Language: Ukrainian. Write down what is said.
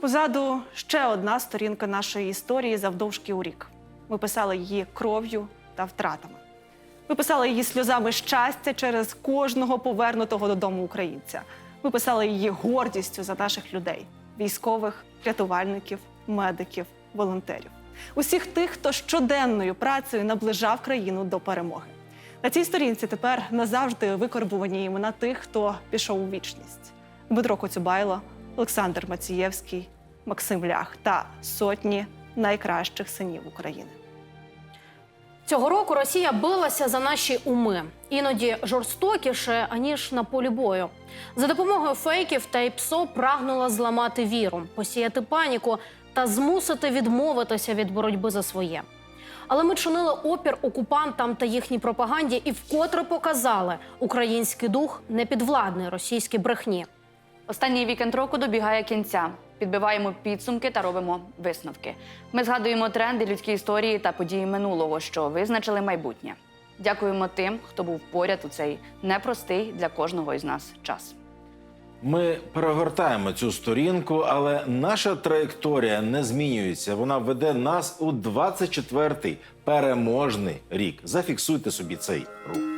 Позаду ще одна сторінка нашої історії завдовжки у рік. Ми писали її кров'ю та втратами. Ми писали її сльозами щастя через кожного повернутого додому українця. Ми писали її гордістю за наших людей: військових, рятувальників, медиків, волонтерів, усіх тих, хто щоденною працею наближав країну до перемоги. На цій сторінці тепер назавжди викорбувані імена тих, хто пішов у вічність: Дмитро Коцюбайло, Олександр Мацієвський, Максим Лях та сотні найкращих синів України. Цього року Росія билася за наші уми, іноді жорстокіше аніж на полі бою. За допомогою фейків та ІПСО прагнула зламати віру, посіяти паніку та змусити відмовитися від боротьби за своє. Але ми чинили опір окупантам та їхній пропаганді і вкотре показали, український дух не підвладний російській брехні. Останній вікенд року добігає кінця. Підбиваємо підсумки та робимо висновки. Ми згадуємо тренди людської історії та події минулого, що визначили майбутнє. Дякуємо тим, хто був поряд у цей непростий для кожного із нас час. Ми перегортаємо цю сторінку, але наша траєкторія не змінюється. Вона веде нас у 24-й переможний рік. Зафіксуйте собі цей рух.